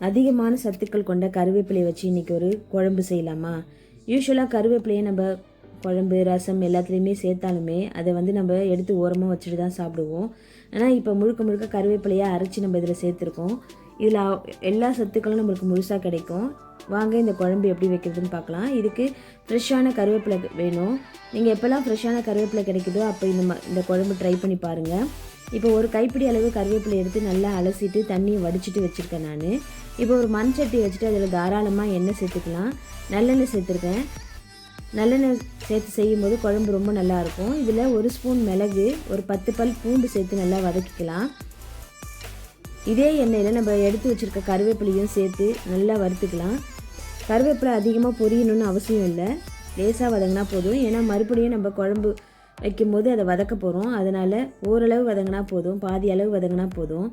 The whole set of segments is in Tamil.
அதிகமான சத்துக்கள் கொண்ட கருவேப்பிலையை வச்சு இன்றைக்கி ஒரு குழம்பு செய்யலாமா? யூஸ்வலாக கருவேப்பிலையை நம்ம குழம்பு ரசம் எல்லாத்துலேயுமே சேர்த்தாலுமே அதை வந்து நம்ம எடுத்து ஓரமாக வச்சுட்டு தான் சாப்பிடுவோம். ஆனால் இப்போ முழுக்க முழுக்க கருவேப்பிலையை அரைச்சி நம்ம இதில் சேர்த்துருக்கோம். இதில் எல்லா சத்துக்களும் நம்மளுக்கு முழுசாக கிடைக்கும். வாங்க இந்த குழம்பு எப்படி வைக்கிறதுன்னு பார்க்கலாம். இதுக்கு ஃப்ரெஷ்ஷான கருவேப்பிலை வேணும். நீங்கள் எப்போல்லாம் ஃப்ரெஷ்ஷான கருவேப்பிலை கிடைக்குதோ அப்போ இந்த இந்த குழம்பு ட்ரை பண்ணி பாருங்கள் இப்போ ஒரு கைப்பிடி அளவு கருவேப்பிலை எடுத்து நல்லா அலசிட்டு தண்ணியை வடிச்சிட்டு வச்சுருக்கேன் நான். இப்போ ஒரு மண் சட்டி வச்சுட்டு அதில் தாராளமாக எண்ணெய் சேர்த்துக்கலாம். நல்லெண்ணெய் சேர்த்துருக்கேன். நல்லெண்ணெய் சேர்த்து செய்யும்போது குழம்பு ரொம்ப நல்லாயிருக்கும் இதில் ஒரு ஸ்பூன் மிளகு ஒரு பத்து பல் பூண்டு சேர்த்து நல்லா வதக்கிக்கலாம். இதே எண்ணெயில் நம்ம எடுத்து வச்சுருக்க கருவேப்பிலையும் சேர்த்து நல்லா வறுத்துக்கலாம். கருவேப்பிலை அதிகமாக பொரியணும்னு அவசியம் இல்லை. லேசாக வதங்கினா போதும். ஏன்னா மறுபடியும் நம்ம குழம்பு வைக்கும்போது அதை வதக்க போகிறோம் அதனால் ஓரளவு வதங்கினா போதும் பாதி அளவு வதங்கினா போதும்.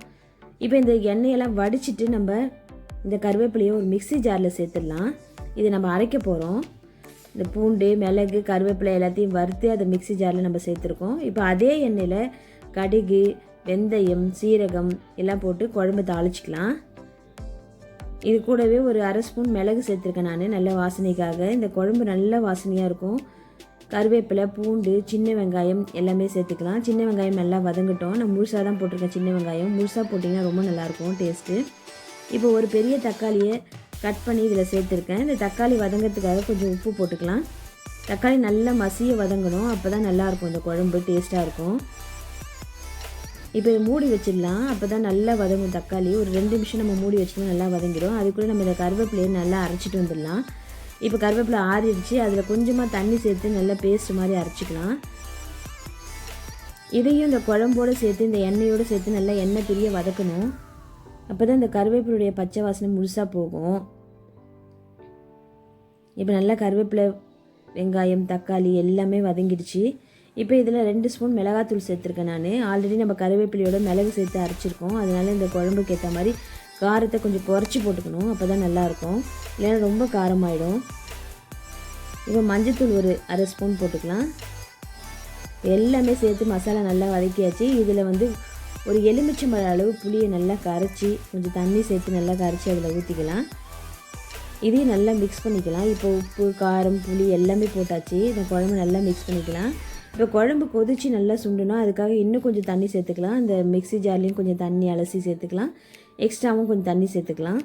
இப்போ இந்த எண்ணெயெல்லாம் வடிச்சிட்டு நம்ம இந்த கருவேப்பிலையை ஒரு மிக்ஸி ஜாரில் சேர்த்துடலாம். இதை நம்ம அரைக்க போகிறோம் இந்த பூண்டு மிளகு கருவேப்பிலை எல்லாத்தையும் வறுத்து அதை மிக்ஸி ஜாரில் நம்ம சேர்த்துருக்கோம். இப்போ அதே எண்ணெயில் கடுகு வெந்தயம் சீரகம் எல்லாம் போட்டு குழம்பு தாளிச்சிக்கலாம். இது கூடவே ஒரு அரை ஸ்பூன் மிளகு சேர்த்துருக்கேன் நான். நல்ல வாசனைக்காக. இந்த குழம்பு நல்ல வாசனையாக இருக்கும். கருவேப்பிலை பூண்டு சின்ன வெங்காயம் எல்லாமே சேர்த்துக்கலாம். சின்ன வெங்காயம் நல்லா வதங்கட்டும். நான் முழுசாக தான் போட்டிருக்கேன் சின்ன வெங்காயம். முழுசாக போட்டிங்கன்னா ரொம்ப நல்லாயிருக்கும் டேஸ்ட்டு இப்போ ஒரு பெரிய தக்காளியை கட் பண்ணி இதில் சேர்த்துருக்கேன். இந்த தக்காளி வதங்கிறதுக்காக கொஞ்சம் உப்பு போட்டுக்கலாம். தக்காளி நல்லா மசிய வதங்கணும். அப்போ தான் நல்லாயிருக்கும். இந்த குழம்பு டேஸ்ட்டாக இருக்கும். இப்போ இதை மூடி வச்சிடலாம். அப்போ தான் நல்லா வதங்கும் தக்காளி. ஒரு ரெண்டு நிமிஷம் நம்ம மூடி வச்சிட்டோம் நல்லா வதங்கிடும். அதுக்குள்ளே நம்ம இந்த கருவேப்பிலையை நல்லா அரைச்சிட்டு வந்துடலாம். இப்போ கருவேப்பிலை ஆறிடுச்சு. அதில் கொஞ்சமாக தண்ணி சேர்த்து நல்லா பேஸ்ட் மாதிரி அரைச்சிக்கலாம். இதையும் இந்த குழம்போடு சேர்த்து இந்த எண்ணெயோடு சேர்த்து நல்லா எண்ணெய் பிரிய வதக்கணும். அப்போ தான் இந்த கருவேப்பிலுடைய பச்சை வாசனை முழுசாக போகும். இப்போ நல்லா கருவேப்பிலை வெங்காயம் தக்காளி எல்லாமே வதங்கிடுச்சு. இப்போ இதில் ரெண்டு ஸ்பூன் மிளகாத்தூள் சேர்த்துருக்கேன் நான். ஆல்ரெடி நம்ம கருவேப்பிலையோட மிளகு சேர்த்து அரைச்சிருக்கோம். அதனால இந்த குழம்புக்கு ஏற்ற மாதிரி காரத்தை கொஞ்சம் குறைச்சி போட்டுக்கணும் அப்போ தான் நல்லாயிருக்கும். இல்லைன்னா ரொம்ப காரமாயிடும். இப்போ மஞ்சத்தூள் ஒரு அரை ஸ்பூன் போட்டுக்கலாம். எல்லாமே சேர்த்து மசாலா நல்லா வதக்கியாச்சு. இதில் வந்து ஒரு எலுமிச்சை எலுமிச்சம்பழ அளவு புளியை நல்லா கரைச்சி கொஞ்சம் தண்ணி சேர்த்து நல்லா கரைச்சி அதில் ஊற்றிக்கலாம் இதையும் நல்லா மிக்ஸ் பண்ணிக்கலாம். இப்போ உப்பு காரம் புளி எல்லாமே போட்டாச்சு. இந்த குழம்பு நல்லா மிக்ஸ் பண்ணிக்கலாம். இப்போ குழம்பு கொதிச்சு நல்லா சுண்டுனா அதுக்காக இன்னும் கொஞ்சம் தண்ணி சேர்த்துக்கலாம். இந்த மிக்ஸி ஜார்லேயும் கொஞ்சம் தண்ணி அலசி சேர்த்துக்கலாம். எக்ஸ்ட்ராவும் கொஞ்சம் தண்ணி சேர்த்துக்கலாம்.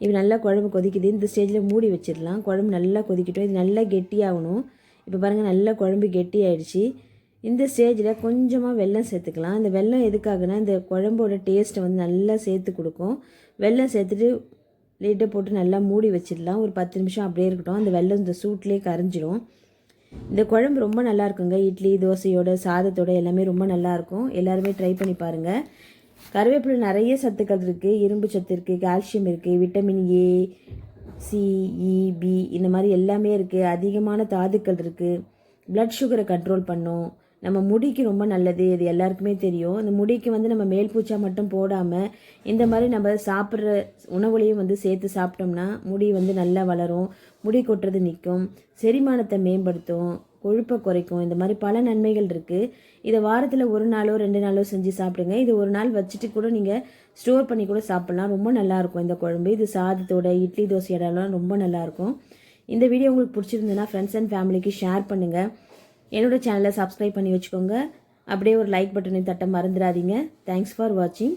இப்போ நல்லா குழம்பு கொதிக்குது. இந்த ஸ்டேஜில் மூடி வச்சிடலாம். குழம்பு நல்லா கொதிக்கட்டும். இது நல்லா கெட்டியாகணும். இப்போ பாருங்கள் நல்லா குழம்பு கெட்டியாயிடுச்சு. இந்த ஸ்டேஜில் கொஞ்சமாக வெல்லம் சேர்த்துக்கலாம். இந்த வெல்லம் எதுக்காகனா இந்த குழம்போட டேஸ்ட்டை வந்து நல்லா சேர்த்து கொடுக்கும். வெல்லம் சேர்த்துட்டு லேட்டாக போட்டு நல்லா மூடி வச்சிடலாம். ஒரு பத்து நிமிஷம் அப்படியே இருக்கட்டும். அந்த வெல்லம் இந்த சூட்லேயே கரைஞ்சிடும் இந்த குழம்பு ரொம்ப நல்லா இருக்குங்க. இட்லி தோசையோட சாதத்தோட எல்லாமே ரொம்ப நல்லாயிருக்கும் எல்லாருமே ட்ரை பண்ணி பாருங்கள் கருவேப்பிலை நிறைய சத்துக்கள் இருக்குது இரும்பு சத்து இருக்குது கால்சியம் இருக்குது விட்டமின் ஏ சிஇபி இந்த மாதிரி எல்லாமே இருக்குது அதிகமான தாதுக்கள் இருக்குது பிளட் சுகரை கண்ட்ரோல் பண்ணும். நம்ம முடிக்கு ரொம்ப நல்லது. இது எல்லாருக்குமே தெரியும். இந்த முடிக்கு வந்து நம்ம மேல் பூச்சா மட்டும் போடாமல் இந்த மாதிரி நம்ம சாப்பிட்ற உணவுலையும் வந்து சேர்த்து சாப்பிட்டோம்னா முடி வந்து நல்லா வளரும். முடி கொட்டுறது நிற்கும். செரிமானத்தை மேம்படுத்தும். கொழுப்பை குறைக்கும். இந்த மாதிரி பல நன்மைகள் இருக்குது இதை வாரத்தில் ஒரு நாளோ ரெண்டு நாளோ செஞ்சு சாப்பிடுங்க. இது ஒரு நாள் வச்சுட்டு கூட நீங்கள் ஸ்டோர் பண்ணி கூட சாப்பிட்லாம். ரொம்ப நல்லாயிருக்கும் இந்த குழம்பு. இது சாதத்தோட இட்லி தோசையோடலாம் ரொம்ப நல்லாயிருக்கும் இந்த வீடியோ உங்களுக்கு பிடிச்சிருந்ததுன்னா ஃப்ரெண்ட்ஸ் அண்ட் ஃபேமிலிக்கு ஷேர் பண்ணுங்கள் என்னோட சேனலை சப்ஸ்கிரைப் பண்ணி வச்சுக்கோங்க. அப்படியே ஒரு லைக் பட்டனை தட்ட மறந்துடாதீங்க. தேங்க்ஸ் ஃபார் வாட்சிங்